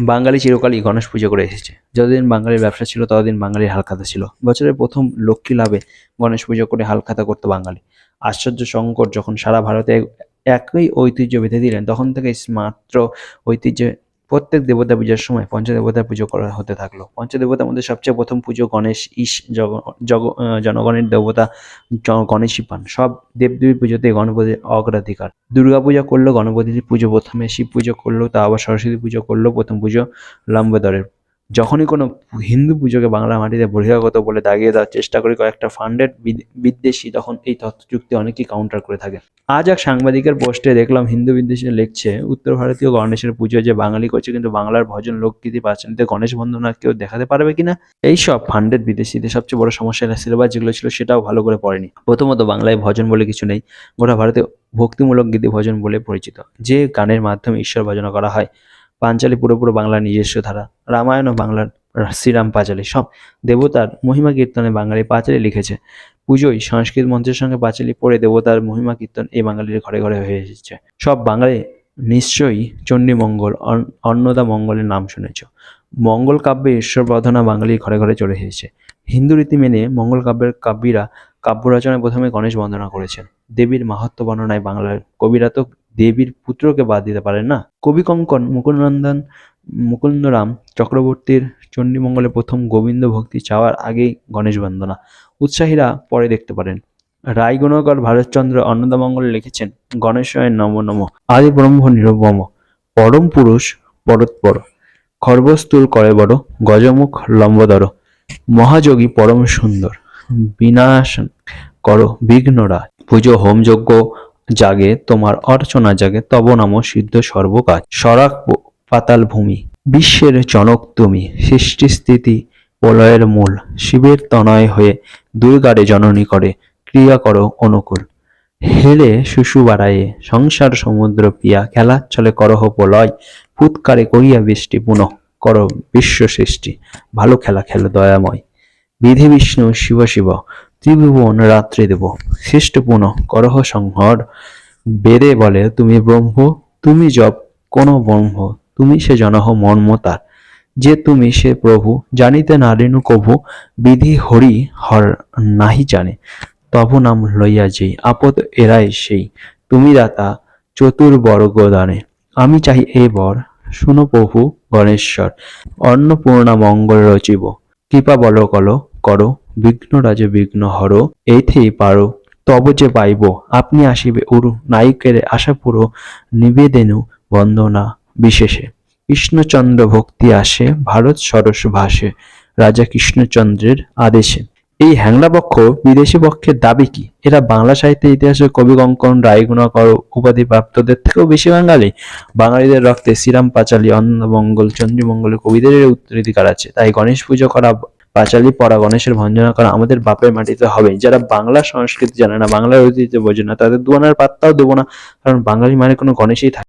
বাঙালি চিরকালই গণেশ পুজো করে এসেছে। যতদিন বাঙালির ব্যবসা ছিল, ততদিন বাঙালির হালখাতা ছিল। বছরের প্রথম লক্ষ্মী লাভে গণেশ পুজো করে হালখাতা করতো বাঙালি। আশ্চর্য শঙ্কর যখন সারা ভারতে একই ঐতিহ্য বেঁধে দিলেন, তখন থেকে মাত্র ঐতিহ্যে প্রত্যেক দেবতা পূজার সময় পঞ্চদেবতার পুজো করা হতে থাকল। পঞ্চদেবতার মধ্যে সবচেয়ে প্রথম পুজো গণেশ ঈশ জগ জগ জনগণের দেবতা গণেশই পান। সব দেবদেবী পুজোতে গণপতির অগ্রাধিকার। দুর্গা পূজা করল গণপতির পুজো প্রথমে, শিব পুজো করল, তা আবার সরস্বতী পুজো করল প্রথম পুজো লম্বোদরের। যখনই কোনো হিন্দু পুজোকে বাংলা মাটিতে বহিরাগত বলে দাগিয়ে দেওয়ার চেষ্টা করে, কয়েকটা ফান্ডেড বিদ্বেষী, তখন এই তথ্য চুক্তি অনেকেই কাউন্টার করে থাকে। আজ এক সাংবাদিকের পোস্টে দেখলাম, হিন্দু বিদ্বেষী লিখছে, উত্তর ভারতীয় গণেশের পুজো যে বাঙালি করছে, কিন্তু বাংলার ভজন লোকগীতি পাঁচালিতে গণেশ বন্দনা কেউ দেখাতে পারবে কিনা? এইসব ফান্ডেড বিদেশিদের সবচেয়ে বড় সমস্যা সিলেবাস যেগুলো ছিল, সেটাও ভালো করে পড়েনি। প্রথমত, বাংলায় ভজন বলে কিছু নেই। গোটা ভারতে ভক্তিমূলক গীতি ভজন বলে পরিচিত। যে গানের মাধ্যমে ঈশ্বর ভজনা করা হয় পাঞ্চালী পুরোপুরো বাংলার নিজস্ব ধারা। রামায়ণ ও বাংলার শ্রীরাম পাঁচালী সব দেবতার মহিমা কীর্তনে বাঙালি পাঁচালী লিখেছে। পুজোয় সংস্কৃত মন্ত্রের সঙ্গে পাঁচালী পড়ে দেবতার মহিমা কীর্তন এই বাঙালির ঘরে ঘরে হয়ে এসেছে। সব বাঙালি নিশ্চয়ই চণ্ডীমঙ্গল অন- অন্নদা মঙ্গলের নাম শুনেছ। মঙ্গল কাব্যে ঈশ্বর প্রার্থনা বাঙালির ঘরে ঘরে চলে এসেছে। হিন্দু রীতি মেনে মঙ্গল কাব্যের কাব্যীরা কাব্য রচনায় প্রথমে গণেশ বন্দনা করেছেন। দেবীর মাহাত্ম বর্ণনায় বাংলার কবিরা তো দেবীর পুত্রকে বাদ দিতে পারেন না। কবি কঙ্কন মুকুন্দনন্দন মুকুন্দরাম চক্রবর্তীর চণ্ডীমঙ্গলে প্রথম গোবিন্দ ভক্তি চাওয়ার আগেই গণেশ বন্দনা। উৎসাহীরা পরে দেখতে পারেন। রায়গুণকর ভারতচন্দ্র অন্নদামঙ্গলে লিখেছেন, গণেশয় নম নম। আদি ব্রহ্ম নিরবম। পরম পুরুষ, পরৎপর। খর্বস্তুল করে বড়, গজমুখ লম্বদর মহাযোগী পরম সুন্দর। বিনাশ করো বিঘ্নরা পুজো হোমযজ্ঞ জাগে, তোমার অর্চনা জাগে, তব নাম সিদ্ধ সর্বকাজ। সরাক পাতাল ভূমি, বিশ্বের জনক তুমি, সৃষ্টি স্থিতি প্রলয়ের মূল। শিবের তনয় হয়ে দুর্গারে জননী করে, ক্রিয়া করো অনুকূল। হেলে শুশু বাড়ায়ে, সংসার সমুদ্র পিয়া খেলা চলে করহ প্রলয়, ফুৎকারে করিয়া বৃষ্টি পুনঃ করো বিশ্ব সৃষ্টি। ভালো খেলা খেলো দয়াময়। বিধি বিষ্ণু শিব শিব ত্রিভুবন রাত্রি দেব। সৃষ্ট পুনঃ করহ সংহর। বেদে বলে, তুমি ব্রহ্ম, তুমি জপ, কোন ব্রহ্ম, তুমি সে জনহ মর্মতার যে তুমি সে প্রভু, জানিতে নারিনু কভু, বিধি হরি হর নাহি জানে। তব নাম লইয়া যেই, আপদ এরাই সেই। তুমি দাতা চতুর্বর্গ দানে। আমি চাই এ বর, শুনো প্রভু গণেশ্বর, অন্নপূর্ণা মঙ্গল রচিব। কৃপা বল কল, করো বিঘ্ন রাজে বিঘ্ন হর, এইথেই পারো। তব যে পাইব, আপনি আসিবে উরু, নায়িকের আশা পুরো নিবেদেনু বন্দনা বিশেষে। কৃষ্ণচন্দ্র ভক্তি আসে, ভারত সরস ভাসে, রাজা কৃষ্ণচন্দ্রের আদেশে। এই হ্যাংলা পক্ষ বিদেশি পক্ষের দাবি কি? এরা বাংলা সাহিত্যের ইতিহাসে কবি কঙ্কন রায়গুণাকর উপাধি প্রাপ্তদের থেকেও বেশি বাঙালি। বাঙালিদের রক্তে শ্রীরাম পাঁচালী অন্নমঙ্গল চন্দ্রমঙ্গল কবিদের উত্তরাধিকার আছে। তাই গণেশ পুজো করা পাঁচালী পড়া গণেশের ভঞ্জনা করা আমাদের বাপের মাটিতে হবে যারা বাংলা সংস্কৃতি জানে না, বাংলার ঐতিহ্য বোঝে না, তাদের দুয়ানার পাত্তাও দেবো না, কারণ বাঙালি মানে কোনো গণেশই